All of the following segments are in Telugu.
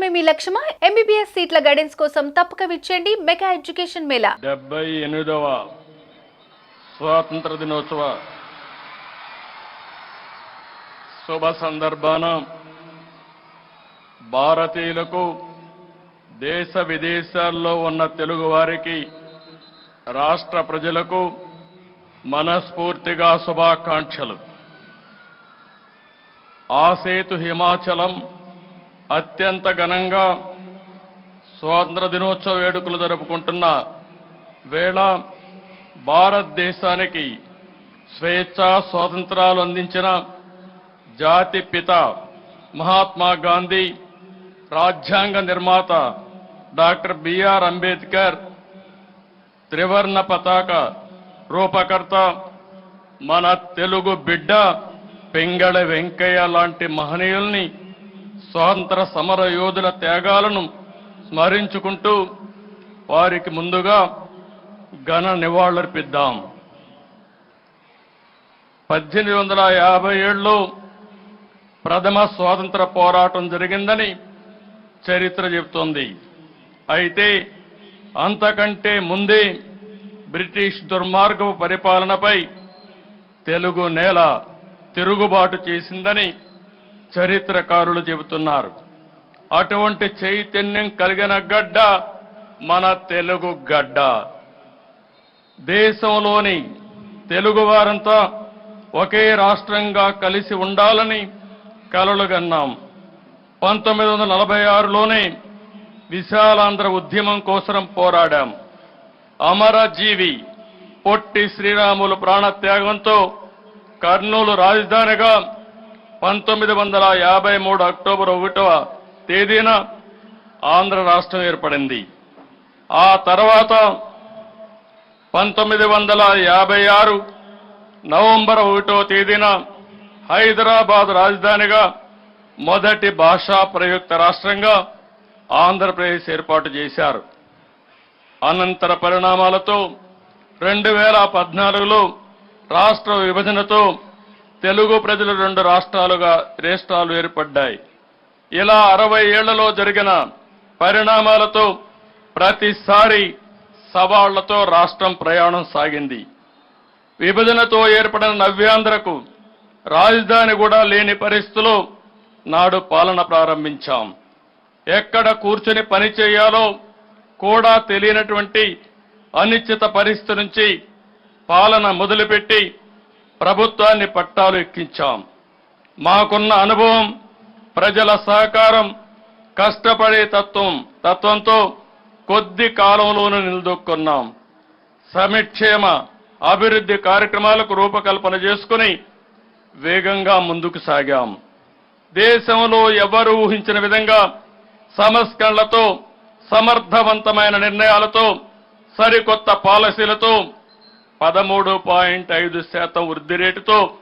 సాధించడమే మీ లక్ష్యమా? ఎంబీబీఎస్ సీట్ల గైడెన్స్ కోసం తప్పక విచ్చేయండి మెగా ఎడ్యుకేషన్ మేళా. డెబ్బై ఎనిమిదవ స్వాతంత్ర దినోత్సవ శుభ సందర్భాన భారతీయులకు దేశ విదేశాల్లో ఉన్న తెలుగు వారికి రాష్ట్ర ప్రజలకు మనస్ఫూర్తిగా శుభాకాంక్షలు. ఆ సేతు హిమాచలం అత్యంత ఘనంగా స్వాతంత్ర దినోత్సవ వేడుకలు జరుపుకుంటున్న వేళ భారతదేశానికి స్వేచ్ఛ స్వాతంత్రాలు అందించిన జాతి పిత మహాత్మా గాంధీ రాజ్యాంగ నిర్మాత డాక్టర్ బిఆర్ అంబేద్కర్ త్రివర్ణ పతాక రూపకర్త మన తెలుగు బిడ్డ పెంగళ వెంకయ్య లాంటి మహనీయుల్ని స్వాతంత్ర సమర యోధుల త్యాగాలను స్మరించుకుంటూ వారికి ముందుగా ఘన నివాళులర్పిద్దాం. పద్దెనిమిది వందల యాభై ఏడులో ప్రథమ స్వాతంత్ర పోరాటం జరిగిందని చరిత్ర చెబుతోంది. అయితే అంతకంటే ముందే బ్రిటిష్ దుర్మార్గపు పరిపాలనపై తెలుగు నేల తిరుగుబాటు చేసిందని చరిత్రకారులు చెబుతున్నారు. అటువంటి చైతన్యం కలిగిన గడ్డ మన తెలుగు గడ్డ. దేశంలోని తెలుగు వారంతా ఒకే రాష్ట్రంగా కలిసి ఉండాలని కలలుగన్నాం పంతొమ్మిది వందల నలభై ఆరులోనే విశాలాంధ్ర ఉద్యమం కోసం పోరాడాం. అమరజీవి పొట్టి శ్రీరాములు ప్రాణత్యాగంతో కర్నూలు రాజధానిగా పంతొమ్మిది వందల యాభై మూడు అక్టోబర్ ఒకటవ తేదీన ఆంధ్ర రాష్ట్రం ఏర్పడింది. ఆ తర్వాత పంతొమ్మిది వందల యాభై ఆరు నవంబర్ ఒకటో తేదీన హైదరాబాద్ రాజధానిగా మొదటి భాషా ప్రయుక్త రాష్ట్రంగా ఆంధ్రప్రదేశ్ ఏర్పాటు చేశారు. అనంతర పరిణామాలతో రెండు వేల పద్నాలుగులో రాష్ట్ర విభజనతో తెలుగు ప్రజలు రెండు రాష్ట్రాలుగా రాష్ట్రాలు ఏర్పడ్డాయి. ఇలా అరవై ఏళ్ళలో జరిగిన పరిణామాలతో ప్రతిసారి సవాళ్ళతో రాష్ట్రం ప్రయాణం సాగింది. విభజనతో ఏర్పడిన నవ్యాంధ్రకు రాజధాని కూడా లేని పరిస్థితిలో నాడు పాలన ప్రారంభించాం. ఎక్కడ కూర్చొని పని చేయాలో కూడా తెలియనటువంటి అనిశ్చిత పరిస్థితి నుంచి పాలన మొదలుపెట్టి ప్రభుత్వాన్ని పట్టాలు ఎక్కించాం. మాకున్న అనుభవం ప్రజల సహకారం కష్టపడే తత్వం తత్వంతో కొద్ది కాలంలోనూ నిలదొక్కున్నాం. సమిక్షేమ అభివృద్ధి కార్యక్రమాలకు రూపకల్పన చేసుకుని వేగంగా ముందుకు సాగాం. దేశంలో ఎవరు ఊహించిన విధంగా సంస్కరణలతో సమర్థవంతమైన నిర్ణయాలతో సరికొత్త పాలసీలతో పదమూడు పాయింట్ ఐదు శాతం వృద్ధి రేటుతో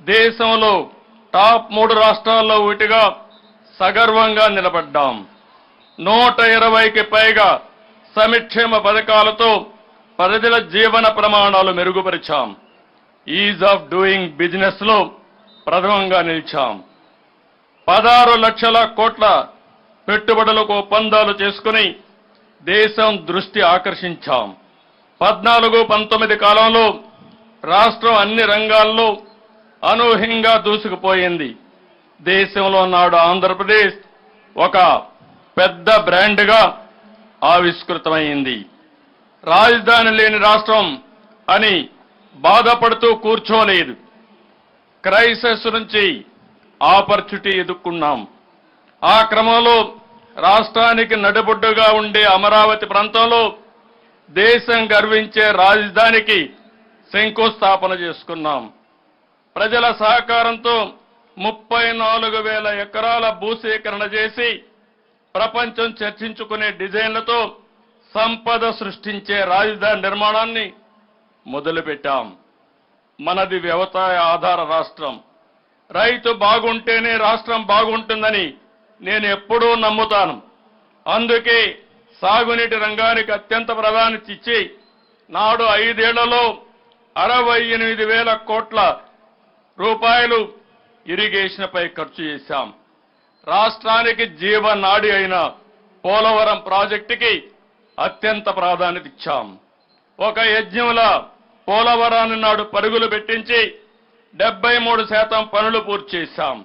దేశంలో టాప్ మూడు రాష్ట్రాల్లో ఒకటిగా సగర్వంగా నిలబడ్డాం. నూట ఇరవైకి పైగా సమిక్షేమ పథకాలతో ప్రజల జీవన ప్రమాణాలు మెరుగుపరిచాం. ఈజ్ ఆఫ్ డూయింగ్ బిజినెస్లో ప్రథమంగా నిలిచాం. పదహారు లక్షల కోట్ల పెట్టుబడులకు ఒప్పందాలు చేసుకుని దేశం దృష్టి ఆకర్షించాం. పద్నాలుగు పంతొమ్మిది కాలంలో రాష్ట్రం అన్ని రంగాల్లో అనూహ్యంగా దూసుకుపోయింది. దేశంలో నాడు ఆంధ్రప్రదేశ్ ఒక పెద్ద బ్రాండ్గా ఆవిష్కృతమైంది. రాజధాని లేని రాష్ట్రం అని బాధపడుతూ కూర్చోలేదు. క్రైసిస్ నుంచి ఆపర్చునిటీ ఎదుర్కొన్నాం. ఆ క్రమంలో రాష్ట్రానికి నడిబొడ్డుగా ఉండే అమరావతి ప్రాంతంలో దేశం గర్వించే రాజధానికి శంకుస్థాపన చేసుకున్నాం. ప్రజల సహకారంతో ముప్పై నాలుగు వేల ఎకరాల భూసేకరణ చేసి ప్రపంచం చర్చించుకునే డిజైన్లతో సంపద సృష్టించే రాజధాని నిర్మాణాన్ని మొదలుపెట్టాం. మనది వ్యవసాయ ఆధార రాష్ట్రం. రైతు బాగుంటేనే రాష్ట్రం బాగుంటుందని నేను ఎప్పుడూ నమ్ముతాను. అందుకే సాగునీటి రంగానికి అత్యంత ప్రాధాన్యత ఇచ్చి నాడు ఐదేళ్ళలో అరవై ఎనిమిది వేల కోట్ల రూపాయలు ఇరిగేషన్పై ఖర్చు చేశాం. రాష్ట్రానికి జీవనాడి అయిన పోలవరం ప్రాజెక్టుకి అత్యంత ప్రాధాన్యత ఇచ్చాం. ఒక యజ్ఞంలా పోలవరాన్ని నాడు పరుగులు పెట్టించి డెబ్బై మూడు శాతం పనులు పూర్తి చేశాం.